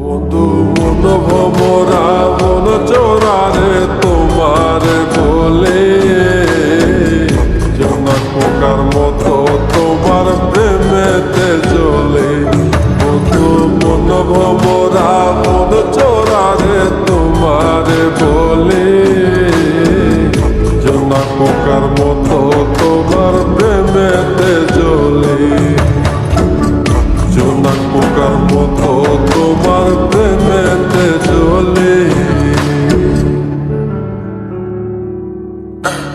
বন্ধু মন ভমরা মন চোরারে তোমার বলে। জনক পোকার মতো তোমার প্রেমেতে জ্বলে। বন্ধু মন ভমরা মন চোরারে তোমার বলে। জনক পোকার মতো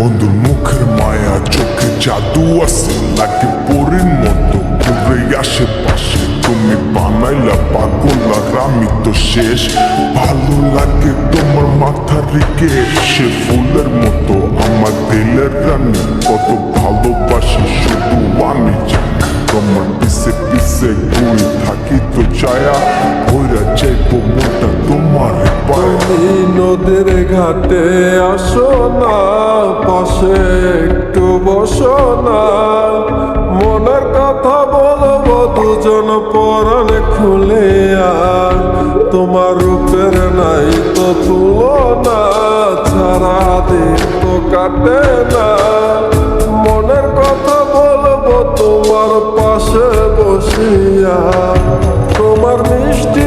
বন্ধুর মুখের মায়া, চোখে জাদু আছে লাগে পরের মতো? ঘুরে আশেপাশে তুমি বানাইলা পাগল আর তো শেষ। ভালো লাগে তোমার মাথা রেখে সে ফুলের মতো। আমার দিলের রানী কত ভালোবাসি, শুধু আমি জানি তোমার পিসে পিসে ঘুরে থাকি তো চায়া ভৈরা চাইব মোটা তোমার তুমি নদীর ঘাটে আসো না, পাশে একটু বসো না। মনের কথা বলব, দুজন পরাণ খুলে আর তোমার রূপের নাই তো তুলনা, ছাড়া দিন তো কাটে না। মনের কথা বলব, তোমার পাশে বসিয়া, তোমার মিষ্টি